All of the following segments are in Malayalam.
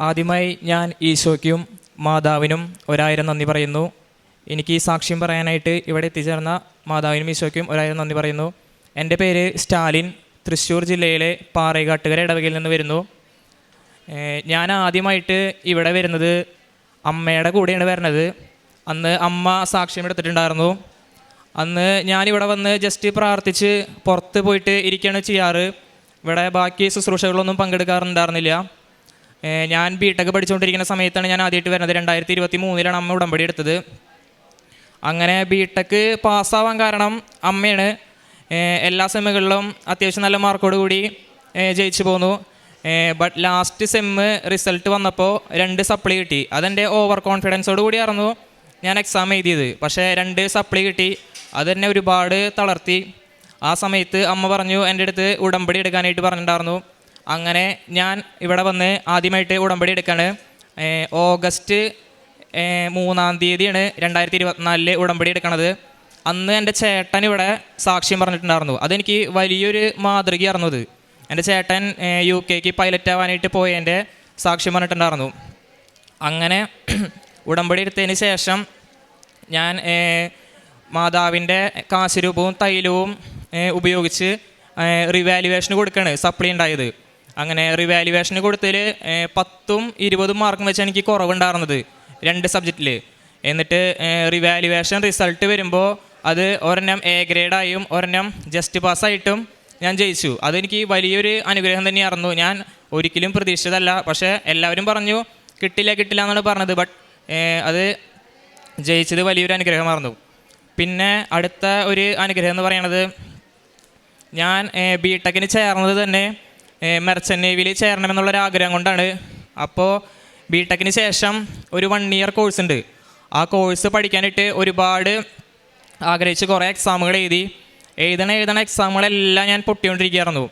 ആദ്യമായി ഞാൻ ഈശോയ്ക്കും മാതാവിനും ഒരായിരം നന്ദി പറയുന്നു. എനിക്ക് ഈ സാക്ഷ്യം പറയാനായിട്ട് ഇവിടെ എത്തിച്ചേർന്ന മാതാവിനും ഈശോയ്ക്കും ഒരായിരം നന്ദി പറയുന്നു. എന്റെ പേര് സ്റ്റാലിൻ. തൃശ്ശൂർ ജില്ലയിലെ പാറേകാട്ടുകര ഇടവകയിൽ നിന്ന് വരുന്നു. ഞാൻ ആദ്യമായിട്ട് ഇവിടെ വരുന്നത് അമ്മയുടെ കൂടെയാണ് വരുന്നത് അന്ന് അമ്മ സാക്ഷ്യം എടുത്തിട്ടുണ്ടായിരുന്നു. അന്ന് ഞാനിവിടെ വന്ന് ജസ്റ്റ് പ്രാർത്ഥിച്ച് പുറത്ത് പോയിട്ട് ഇരിക്കുകയാണ് ചെയ്യാറ്. ഇവിടെ ബാക്കി ശുശ്രൂഷകളൊന്നും പങ്കെടുക്കാറുണ്ടായിരുന്നില്ല. ഞാൻ ബി ടെക് പഠിച്ചുകൊണ്ടിരിക്കുന്ന സമയത്താണ് ഞാൻ ആദ്യമായിട്ട് വരുന്നത്. രണ്ടായിരത്തി ഇരുപത്തി മൂന്നിലാണ് അമ്മ ഉടമ്പടി എടുത്തത്. അങ്ങനെ ബി ടെക് പാസ്സാവാൻ കാരണം അമ്മയാണ് എല്ലാ സെമ്മുകളിലും അത്യാവശ്യം നല്ല മാർക്കോട് കൂടി ജയിച്ചു പോന്നു. ബട്ട് ലാസ്റ്റ് സെമ്മ് റിസൾട്ട് വന്നപ്പോൾ രണ്ട് സപ്ലി കിട്ടി. അതെന്റെ ഓവർ കോൺഫിഡൻസോട് കൂടി കൂടിയായിരുന്നു ഞാൻ എക്സാം എഴുതിയത്. പക്ഷേ രണ്ട് സപ്ലി കിട്ടി. അതെന്നെ ഒരുപാട് തളർത്തി. ആ സമയത്ത് അമ്മ പറഞ്ഞു എന്റെ അടുത്ത് ഉടമ്പടി എടുക്കാനായിട്ട് പറഞ്ഞിട്ടുണ്ടായിരുന്നു. അങ്ങനെ ഞാൻ ഇവിടെ വന്ന് ആദ്യമായിട്ട് ഉടമ്പടി എടുക്കാണ്. ഓഗസ്റ്റ് മൂന്നാം തീയതിയാണ് രണ്ടായിരത്തി ഇരുപത്തിനാലിൽ ഉടമ്പടി എടുക്കണത്. അന്ന് എന്റെ ചേട്ടൻ ഇവിടെ സാക്ഷ്യം പറഞ്ഞിട്ടുണ്ടായിരുന്നു. അതെനിക്ക് വലിയൊരു മാതൃകയായിരുന്നു അത്. എന്റെ ചേട്ടൻ യു കെക്ക് പൈലറ്റ് ആവാനായിട്ട് പോയതിന്റെ സാക്ഷ്യം പറഞ്ഞിട്ടുണ്ടായിരുന്നു. അങ്ങനെ ഉടമ്പടി എടുത്തതിന് ശേഷം ഞാൻ മാതാവിന്റെ കാശുരൂപവും തൈലവും ഉപയോഗിച്ച് റിവാലുവേഷന് കൊടുക്കുകയാണ് സപ്ലി ഉണ്ടായത്. അങ്ങനെ റിവാലുവേഷന് കൊടുത്തതിൽ പത്തും ഇരുപതും മാർക്കും വെച്ച് എനിക്ക് കുറവുണ്ടായിരുന്നത് രണ്ട് സബ്ജക്റ്റിൽ എന്നിട്ട് റിവാലുവേഷൻ റിസൾട്ട് വരുമ്പോൾ അത് ഒരെണ്ണം എ ഗ്രേഡായും ഒരെണ്ണം ജസ്റ്റ് പാസ്സായിട്ടും ഞാൻ ജയിച്ചു. അതെനിക്ക് വലിയൊരു അനുഗ്രഹം തന്നെയായിരുന്നു. ഞാൻ ഒരിക്കലും പ്രതീക്ഷിച്ചതല്ല. പക്ഷേ എല്ലാവരും പറഞ്ഞു കിട്ടില്ല കിട്ടില്ല എന്നാണ് പറഞ്ഞത്. ബട്ട് അത് ജയിച്ചത് വലിയൊരു അനുഗ്രഹമായിരുന്നു. പിന്നെ അടുത്ത ഒരു അനുഗ്രഹം എന്ന് പറയുന്നത് ഞാൻ ബി ടെക്കിന് ചേർന്നത് തന്നെ മെർച്ചൻ നേവിയിൽ ചേരണമെന്നുള്ളൊരു ആഗ്രഹം കൊണ്ടാണ്. അപ്പോൾ ബി ടെക്കിന് ശേഷം ഒരു വൺ ഇയർ കോഴ്സ് ഉണ്ട്. ആ കോഴ്സ് പഠിക്കാനായിട്ട് ഒരുപാട് ആഗ്രഹിച്ച് കുറേ എക്സാമുകൾ എഴുതി. എഴുതണ എഴുതണ എക്സാമുകളെല്ലാം ഞാൻ പൊട്ടിക്കൊണ്ടിരിക്കുകയായിരുന്നു.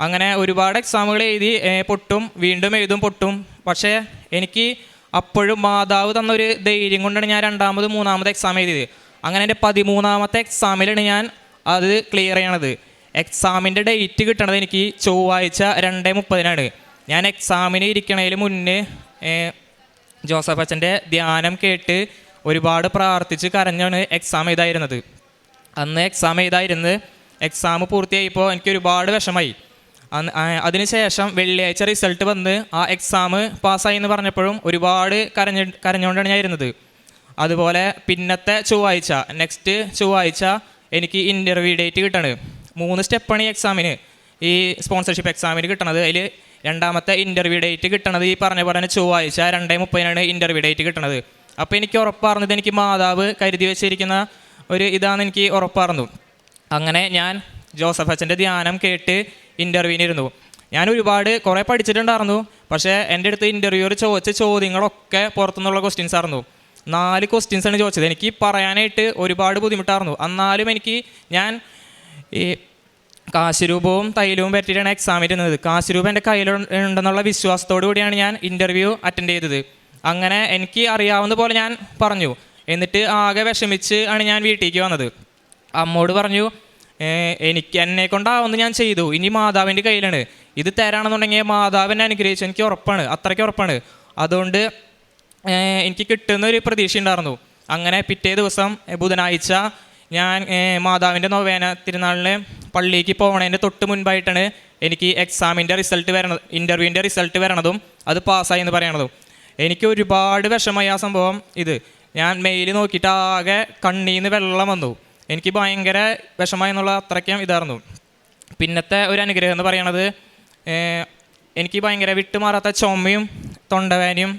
അങ്ങനെ ഒരുപാട് എക്സാമുകൾ എഴുതി പൊട്ടും വീണ്ടും എഴുതും പൊട്ടും. പക്ഷേ എനിക്ക് അപ്പോഴും മാതാവ് തന്നൊരു ധൈര്യം കൊണ്ടാണ് ഞാൻ രണ്ടാമത് മൂന്നാമത് എക്സാം എഴുതിയത്. അങ്ങനെ എന്റെ പതിമൂന്നാമത്തെ എക്സാമിലാണ് ഞാൻ അത് ക്ലിയർ ചെയ്യണത്. എക്സാമിന്റെ ഡേറ്റ് കിട്ടണത് എനിക്ക് ചൊവ്വാഴ്ച രണ്ട് മുപ്പതിനാണ്. ഞാൻ എക്സാമിന് ഇരിക്കണതിന് മുന്നേ ജോസഫ് അച്ഛന്റെ ധ്യാനം കേട്ട് ഒരുപാട് പ്രാർത്ഥിച്ച് കരഞ്ഞാണ് എക്സാം എഴുതായിരുന്നത്. അന്ന് എക്സാം എഴുതായിരുന്ന് എക്സാം പൂർത്തിയായപ്പോൾ എനിക്ക് ഒരുപാട് വിഷമായി. അതിനുശേഷം വെള്ളിയാഴ്ച റിസൾട്ട് വന്ന് ആ എക്സാം പാസ്സായി എന്ന് പറഞ്ഞപ്പോഴും ഒരുപാട് കരഞ്ഞ കരഞ്ഞുകൊണ്ടാണ് ഞാൻ ഇരുന്നത്. അതുപോലെ പിന്നത്തെ ചൊവ്വാഴ്ച നെക്സ്റ്റ് ചൊവ്വാഴ്ച എനിക്ക് ഇന്റർവ്യൂ ഡേറ്റ് കിട്ടണ്. മൂന്ന് സ്റ്റെപ്പാണ് ഈ എക്സാമിന് ഈ സ്പോൺസർഷിപ്പ് എക്സാമിന് കിട്ടണത്. അതിൽ രണ്ടാമത്തെ ഇന്റർവ്യൂ ഡേറ്റ് കിട്ടണത് ഈ പറഞ്ഞ പറഞ്ഞ ചൊവ്വാഴ്ച രണ്ടേ മുപ്പതിനാണ് ഇന്റർവ്യൂ ഡേറ്റ് കിട്ടണത്. അപ്പോൾ എനിക്ക് ഉറപ്പാർന്നത് എനിക്ക് മാതാവ് കരുതി വെച്ചിരിക്കുന്ന ഒരു ഇതാണെന്ന് എനിക്ക് ഉറപ്പാർന്നു. അങ്ങനെ ഞാൻ ജോസഫ് അച്ഛന്റെ ധ്യാനം കേട്ട് ഇന്റർവ്യൂവിനിരുന്നു ഞാൻ ഒരുപാട് കുറേ പഠിച്ചിട്ടുണ്ടായിരുന്നു പക്ഷേ എന്റെ അടുത്ത് ഇന്റർവ്യൂവർ ചോദിച്ച ചോദ്യങ്ങളൊക്കെ പുറത്തുനിന്നുള്ള ക്വസ്റ്റ്യൻസ് ആയിരുന്നു നാല് ക്വസ്റ്റ്യൻസ് ആണ് ചോദിച്ചത്. എനിക്ക് പറയാനായിട്ട് ഒരുപാട് ബുദ്ധിമുട്ടായിരുന്നു എന്നാലും എനിക്ക് ഞാൻ ഈ കാശുരൂപവും തൈലവും പറ്റിയിട്ടാണ് എക്സാം ഇരുന്നത് കാശുരൂപം എന്റെ കയ്യിലുണ്ടെന്നുള്ള വിശ്വാസത്തോടു കൂടിയാണ് ഞാൻ ഇന്റർവ്യൂ അറ്റൻഡ് ചെയ്തത്. അങ്ങനെ എനിക്ക് അറിയാവുന്ന പോലെ ഞാൻ പറഞ്ഞു. എന്നിട്ട് ആകെ വിഷമിച്ച് ആണ് ഞാൻ വീട്ടിലേക്ക് വന്നത്. അമ്മോട് പറഞ്ഞു എനിക്ക് എന്നെ കൊണ്ടാവുന്ന ഞാൻ ചെയ്തു. ഇനി മാതാവിന്റെ കയ്യിലാണ്. ഇത് തരാണെന്നുണ്ടെങ്കിൽ മാതാവ് എന്നെ അനുഗ്രഹിച്ചു. എനിക്ക് ഉറപ്പാണ്. അത്രയ്ക്ക് ഉറപ്പാണ്. അതുകൊണ്ട് എനിക്ക് കിട്ടുന്ന ഒരു പ്രതീക്ഷ ഉണ്ടായിരുന്നു. അങ്ങനെ പിറ്റേ ദിവസം ബുധനാഴ്ച ഞാൻ മാതാവിന്റെ നൊവേന തിരുനാളിന് പള്ളിക്ക് പോകണതിന്റെ തൊട്ട് മുൻപായിട്ടാണ് എനിക്ക് എക്സാമിന്റെ റിസൾട്ട് വരണത് ഇന്റർവ്യൂവിന്റെ റിസൾട്ട് വരണതും അത് പാസ്സായി എന്ന് പറയണതും. എനിക്ക് ഒരുപാട് വിഷമമായ ആ സംഭവം ഇത്. ഞാൻ മെയിൽ നോക്കിയിട്ട് ആകെ കണ്ണീന്ന് വെള്ളം വന്നു. എനിക്ക് ഭയങ്കര വിഷമായി എന്നുള്ള അത്രയ്ക്കും ഇതായിരുന്നു. പിന്നത്തെ ഒരു അനുഗ്രഹം എന്ന് പറയണത് എനിക്ക് ഭയങ്കര വിട്ടുമാറാത്ത ചുമയും തൊണ്ടവേനയും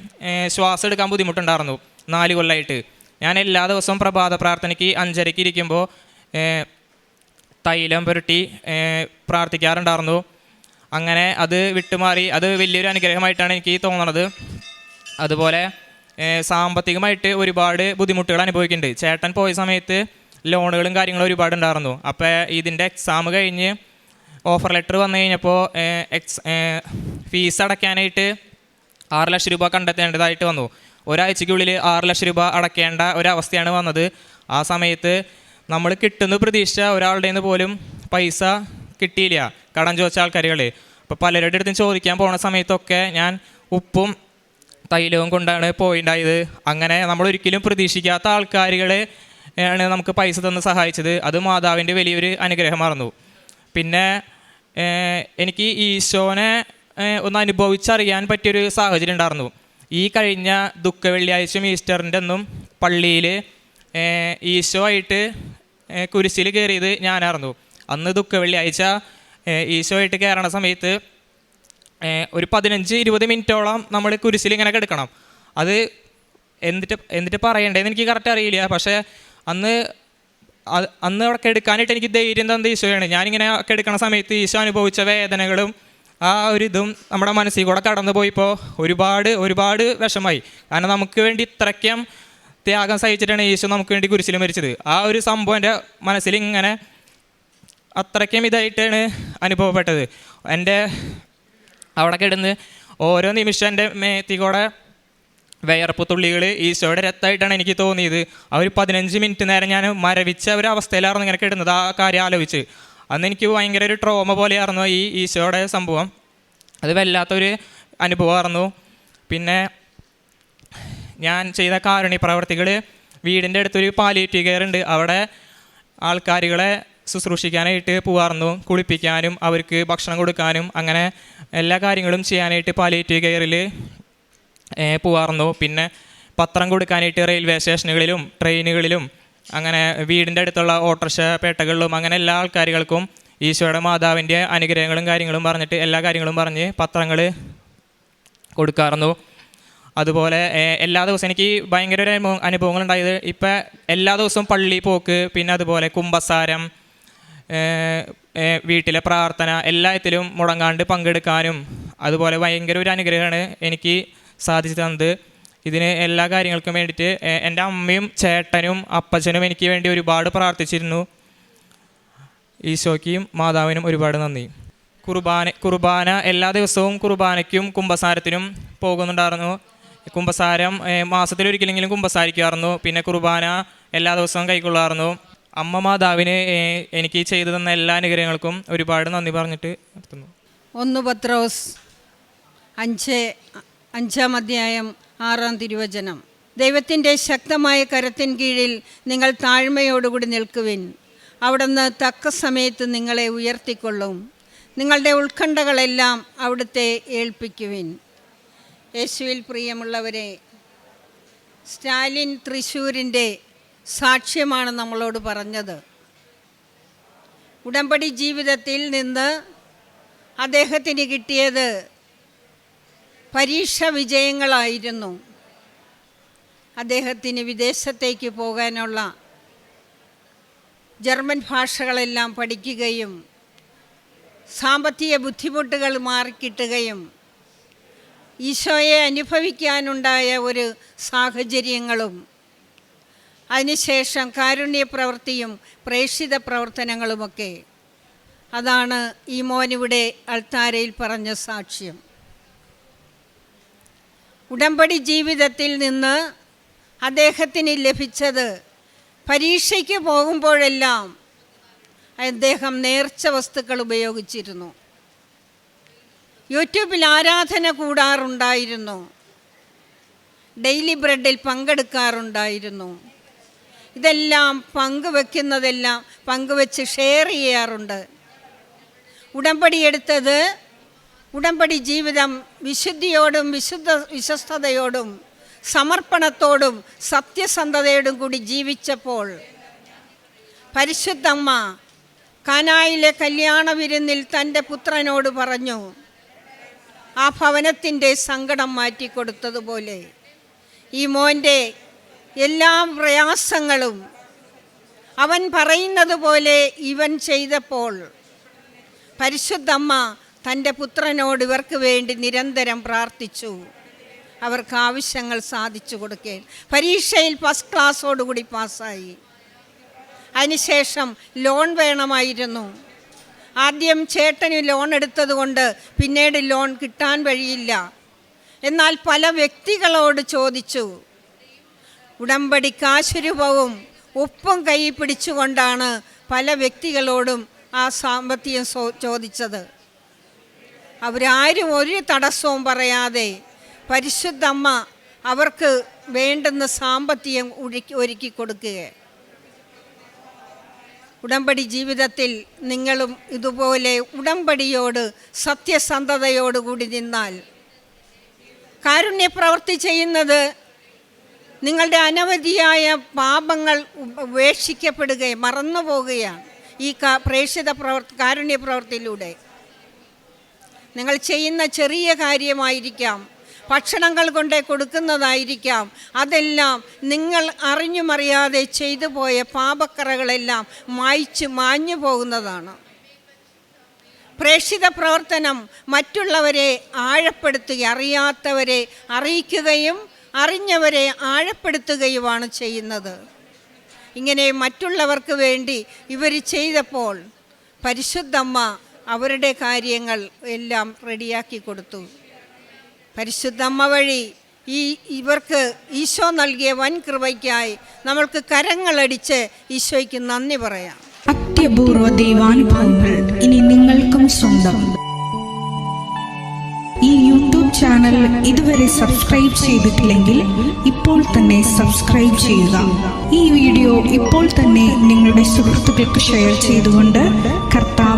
ശ്വാസം എടുക്കാൻ ബുദ്ധിമുട്ടുണ്ടായിരുന്നു നാല് കൊല്ലമായിട്ട് ഞാൻ എല്ലാ ദിവസവും പ്രഭാത പ്രാർത്ഥനയ്ക്ക് അഞ്ചരയ്ക്ക് ഇരിക്കുമ്പോൾ തൈലം പുരട്ടി പ്രാർത്ഥിക്കാറുണ്ടായിരുന്നു. അങ്ങനെ അത് വിട്ടുമാറി അത് വലിയൊരു അനുഗ്രഹമായിട്ടാണ് എനിക്ക് തോന്നുന്നത് അതുപോലെ സാമ്പത്തികമായിട്ട് ഒരുപാട് ബുദ്ധിമുട്ടുകൾ അനുഭവിക്കുന്നുണ്ട്. ചേട്ടൻ പോയ സമയത്ത് ലോണുകളും കാര്യങ്ങളും ഒരുപാട് ഉണ്ടായിരുന്നു അപ്പോൾ ഇതിന്റെ എക്സാം കഴിഞ്ഞ് ഓഫർ ലെറ്റർ വന്നു കഴിഞ്ഞപ്പോൾ എക്സ് ഫീസ് അടയ്ക്കാനായിട്ട് ആറ് ലക്ഷം രൂപ കണ്ടെത്തേണ്ടതായിട്ട് വന്നു. ഒരാഴ്ചയ്ക്കുള്ളിൽ ആറ് ലക്ഷം രൂപ അടയ്ക്കേണ്ട ഒരവസ്ഥയാണ് വന്നത്. ആ സമയത്ത് നമ്മൾ കിട്ടുന്ന പ്രതീക്ഷിച്ച ഒരാളുടെ നിന്ന് പോലും പൈസ കിട്ടിയില്ല. കടം ചോദിച്ച ആൾക്കാരുകൾ അപ്പോൾ പലരുടെ അടുത്തും ചോദിക്കാൻ പോണ സമയത്തൊക്കെ ഞാൻ ഉപ്പും തൈലവും കൊണ്ടാണ് പോയിണ്ടായത്. അങ്ങനെ നമ്മൾ ഒരിക്കലും പ്രതീക്ഷിക്കാത്ത ആൾക്കാരുകളെ ആണ് നമുക്ക് പൈസ തന്ന് സഹായിച്ചത്. അത് മാതാവിന്റെ വലിയൊരു അനുഗ്രഹമായിരുന്നു പിന്നെ എനിക്ക് ഈശോനെ ഒന്ന് അനുഭവിച്ചറിയാൻ പറ്റിയൊരു സാഹചര്യം ഉണ്ടായിരുന്നു ഈ കഴിഞ്ഞ ദുഃഖ വെള്ളിയാഴ്ചയും ഈസ്റ്ററിന്റെ അന്നും പള്ളിയിൽ ഈശോ ആയിട്ട് കുരിശിൽ കയറിയത് ഞാനായിരുന്നു. അന്ന് ദുഃഖ വെള്ളിയാഴ്ച ഈശോ ആയിട്ട് കയറണ സമയത്ത് ഒരു പതിനഞ്ച് ഇരുപത് മിനിറ്റോളം നമ്മൾ കുരിശിൽ ഇങ്ങനെ കിടക്കണം. അത് എന്നിട്ട് എന്നിട്ട് പറയണ്ടേന്ന് എനിക്ക് കറക്റ്റ് അറിയില്ല. പക്ഷേ അന്ന് അന്ന് അവിടെ കെടുക്കാനായിട്ട് എനിക്ക് ധൈര്യം തന്ന ഈശോയാണ്. ഞാനിങ്ങനെ കെടുക്കണ സമയത്ത് ഈശോ അനുഭവിച്ച വേദനകളും ആ ഒരു ഇതും നമ്മുടെ മനസ്സിൽ കൂടെ കടന്നു പോയപ്പോൾ ഒരുപാട് ഒരുപാട് വിഷമായി കാരണം നമുക്ക് വേണ്ടി ഇത്രയ്ക്കും ത്യാഗം സഹിച്ചിട്ടാണ് യേശു നമുക്ക് വേണ്ടി കുരിശിൽ മരിച്ചത്. ആ ഒരു സംഭവം എന്റെ മനസ്സിൽ ഇങ്ങനെ അത്രയ്ക്കും ഇതായിട്ടാണ് അനുഭവപ്പെട്ടത്. എന്റെ അവിടെ കിടന്ന് ഓരോ നിമിഷം എന്റെ മേത്തി കൂടെ വിയർപ്പ് തുള്ളികൾ ഈശോയുടെ രക്തമായിട്ടാണ് എനിക്ക് തോന്നിയത്. ആ ഒരു പതിനഞ്ച് മിനിറ്റ് നേരം ഞാൻ മരവിച്ച ഒരു അവസ്ഥയിലായിരുന്നു ഇങ്ങനെ കിടന്നത്. ആ കാര്യം ആലോചിച്ച്. അന്ന് എനിക്ക് ഭയങ്കര ഒരു ട്രോമ പോലെയായിരുന്നു ഈ ഈശോയുടെ സംഭവം. അത് വല്ലാത്തൊരു അനുഭവമായിരുന്നു. പിന്നെ ഞാൻ ചെയ്ത കാരുണ്യ പ്രവർത്തികൾ വീടിന്റെ അടുത്തൊരു പാലിയേറ്റീവ് കെയർ ഉണ്ട്. അവിടെ ആൾക്കാരുകളെ ശുശ്രൂഷിക്കാനായിട്ട് പോകാറുന്നു കുളിപ്പിക്കാനും അവർക്ക് ഭക്ഷണം കൊടുക്കാനും അങ്ങനെ എല്ലാ കാര്യങ്ങളും ചെയ്യാനായിട്ട് പാലിയേറ്റീവ് കെയറിൽ പോകാറുന്നു പിന്നെ പത്രം കൊടുക്കാനായിട്ട് റെയിൽവേ സ്റ്റേഷനുകളിലും ട്രെയിനുകളിലും അങ്ങനെ വീടിന്റെ അടുത്തുള്ള ഓട്ടർഷ പേട്ടകളിലും അങ്ങനെ എല്ലാ ആൾക്കാരുകൾക്കും ഈശോയുടെ മാതാവിന്റെ അനുഗ്രഹങ്ങളും കാര്യങ്ങളും പറഞ്ഞിട്ട് എല്ലാ കാര്യങ്ങളും പറഞ്ഞ് പത്രങ്ങൾ കൊടുക്കാറുന്നു. അതുപോലെ എല്ലാ ദിവസവും എനിക്ക് ഭയങ്കര ഒരു അനുഭവം അനുഭവങ്ങളുണ്ടായത് ഇപ്പം എല്ലാ ദിവസവും പള്ളി പോക്ക് പിന്നെ അതുപോലെ ഏഹ്, വീട്ടിലെ പ്രാർത്ഥന എല്ലാത്തിലും മുടങ്ങാണ്ട് പങ്കെടുക്കാനും അതുപോലെ ഭയങ്കര ഒരു അനുഗ്രഹമാണ് എനിക്ക് സാധിച്ചു തന്നത്. ഇതിന് എല്ലാ കാര്യങ്ങൾക്കും വേണ്ടിയിട്ട് എന്റെ അമ്മയും ചേട്ടനും അപ്പച്ചനും എനിക്ക് വേണ്ടി ഒരുപാട് പ്രാർത്ഥിച്ചിരുന്നു. ഈശോയ്ക്കും മാതാവിനും ഒരുപാട് നന്ദി. കുർബാന കുർബാന എല്ലാ ദിവസവും കുർബാനയ്ക്കും കുംഭസാരത്തിനും പോകുന്നുണ്ടായിരുന്നു. കുംഭസാരം മാസത്തിലൊരിക്കലെങ്കിലും കുംഭസാരിക്കുമായിരുന്നു. പിന്നെ കുർബാന എല്ലാ ദിവസവും കൈക്കൊള്ളാമായിരുന്നു. അമ്മ മാതാവിന് എനിക്ക് ചെയ്തു തന്ന എല്ലാ അനുഗ്രഹങ്ങൾക്കും ഒരുപാട് നന്ദി പറഞ്ഞിട്ട് നിർത്തുന്നു. ഒന്ന് പത്രോസ് അഞ്ച് അഞ്ചാം അധ്യായം ആറാം തിരുവചനം. ദൈവത്തിന്റെ ശക്തമായ കരത്തിൻ കീഴിൽ നിങ്ങൾ താഴ്മയോടുകൂടി നിൽക്കുവിൻ. അവിടുന്ന് തക്ക സമയത്ത് നിങ്ങളെ ഉയർത്തിക്കൊള്ളും. നിങ്ങളുടെ ഉത്കണ്ഠകളെല്ലാം അവിടുത്തെ ഏൽപ്പിക്കുവിൻ. യേശുവിൽ പ്രിയമുള്ളവരെ സ്റ്റാലിൻ തൃശ്ശൂരിന്റെ സാക്ഷ്യമാണ് നമ്മളോട് പറഞ്ഞത്. ഉടമ്പടി ജീവിതത്തിൽ നിന്ന് അദ്ദേഹത്തിന് കിട്ടിയത് പരീക്ഷ വിജയങ്ങളായിരുന്നു അദ്ദേഹത്തിന് വിദേശത്തേക്ക് പോകാനുള്ള ജർമ്മൻ ഭാഷകളെല്ലാം പഠിക്കുകയും സാമ്പത്തിക ബുദ്ധിമുട്ടുകൾ മാറിക്കിട്ടുകയും ഈശോയെ അനുഭവിക്കാനുണ്ടായ ഒരു സാഹചര്യങ്ങളും അതിനുശേഷം കാരുണ്യ പ്രവൃത്തിയും പ്രേക്ഷിത പ്രവർത്തനങ്ങളുമൊക്കെ. അതാണ് ഈ മോനിവിടെ അൾത്താരയിൽ പറഞ്ഞ സാക്ഷ്യം. ഉടമ്പടി ജീവിതത്തിൽ നിന്ന് അദ്ദേഹത്തിന് ലഭിച്ചത് പരീക്ഷയ്ക്ക് പോകുമ്പോഴെല്ലാം അദ്ദേഹം നേർച്ച വസ്തുക്കൾ ഉപയോഗിച്ചിരുന്നു. യൂട്യൂബിൽ ആരാധന കൂടാറുണ്ടായിരുന്നു. ഡെയിലി ബ്രെഡിൽ പങ്കെടുക്കാറുണ്ടായിരുന്നു. ഇതെല്ലാം പങ്കുവെക്കുന്നതെല്ലാം പങ്കുവെച്ച് ഷെയർ ചെയ്യാറുണ്ട്. ഉടമ്പടി എടുത്തത് ഉടമ്പടി ജീവിതം വിശുദ്ധിയോടും വിശുദ്ധ വിശ്വസ്തയോടും സമർപ്പണത്തോടും സത്യസന്ധതയോടും കൂടി ജീവിച്ചപ്പോൾ പരിശുദ്ധമ്മ കാനായിലെ കല്യാണ വിരുന്നിൽ തന്റെ പുത്രനോട് പറഞ്ഞു ആ ഭവനത്തിന്റെ സങ്കടം മാറ്റിക്കൊടുത്തതുപോലെ ഈ മോന്റെ എല്ലാ പ്രയാസങ്ങളും അവൻ പറയുന്നത് പോലെ ഇവൻ ചെയ്തപ്പോൾ പരിശുദ്ധമ്മ തന്റെ പുത്രനോട് ഇവർക്ക് വേണ്ടി നിരന്തരം പ്രാർത്ഥിച്ചു. അവർക്ക് ആവശ്യങ്ങൾ സാധിച്ചു കൊടുക്കേ. പരീക്ഷയിൽ ഫസ്റ്റ് ക്ലാസ്സോടുകൂടി പാസ്സായി. അതിനുശേഷം ലോൺ വേണമായിരുന്നു. ആദ്യം ചേട്ടന് ലോൺ എടുത്തതുകൊണ്ട് പിന്നീട് ലോൺ കിട്ടാൻ വഴിയില്ല. എന്നാൽ പല വ്യക്തികളോട് ചോദിച്ചു. ഉടമ്പടി കാശുരൂപവും ഉപ്പും കൈ പിടിച്ചുകൊണ്ടാണ് പല വ്യക്തികളോടും ആ സാമ്പത്തികം ചോദിച്ചത്. അവരാരും ഒരു തടസ്സവും പറയാതെ പരിശുദ്ധ അമ്മ അവർക്ക് വേണ്ടുന്ന സാമ്പത്തികം ഒരുക്കി ഒരുക്കി കൊടുക്കുക. ഉടമ്പടി ജീവിതത്തിൽ നിങ്ങളും ഇതുപോലെ ഉടമ്പടിയോട് സത്യസന്ധതയോടുകൂടി നിന്നാൽ. കാരുണ്യപ്രവൃത്തി ചെയ്യുന്നത് നിങ്ങളുടെ അനവധിയായ പാപങ്ങൾ ഉപേക്ഷിക്കപ്പെടുകയും മറന്നു പോവുകയാണ് ഈ പ്രേക്ഷിത പ്രവർത്തി കാരുണ്യ പ്രവൃത്തിയിലൂടെ. നിങ്ങൾ ചെയ്യുന്ന ചെറിയ കാര്യമായിരിക്കാം. ഭക്ഷണങ്ങൾ കൊണ്ടേ കൊടുക്കുന്നതായിരിക്കാം. അതെല്ലാം നിങ്ങൾ അറിഞ്ഞുമറിയാതെ ചെയ്തു പോയ പാപക്കറകളെല്ലാം മായ്ച്ച് മാഞ്ഞു പോകുന്നതാണ്. പ്രേക്ഷിത പ്രവർത്തനം മറ്റുള്ളവരെ ആഴപ്പെടുത്തുക അറിയാത്തവരെ അറിയിക്കുകയും അറിഞ്ഞവരെ ആഴപ്പെടുത്തുകയുമാണ് ചെയ്യുന്നത്. ഇങ്ങനെ മറ്റുള്ളവർക്ക് വേണ്ടി ഇവർ ചെയ്തപ്പോൾ പരിശുദ്ധമ്മ അവരുടെ കാര്യങ്ങൾ എല്ലാം റെഡിയാക്കി കൊടുത്തു. പരിശുദ്ധമ്മ വഴി ഈ ഇവർക്ക് ഈശോ നൽകിയ വൻ കൃപയ്ക്കായി നമ്മൾക്ക് കരങ്ങളടിച്ച് ഈശോയ്ക്ക് നന്ദി പറയാം. അത്യപൂർവ ദൈവാനുഭവങ്ങൾ ഇനി നിങ്ങൾക്കും സ്വന്തം. ഈ യൂട്യൂബ് ചാനൽ ഇതുവരെ സബ്സ്ക്രൈബ് ചെയ്തിട്ടില്ലെങ്കിൽ ഇപ്പോൾ തന്നെ സബ്സ്ക്രൈബ് ചെയ്യുക. ഈ വീഡിയോ ഇപ്പോൾ തന്നെ നിങ്ങളുടെ സുഹൃത്തുക്കൾക്ക് ഷെയർ ചെയ്തുകൊണ്ട്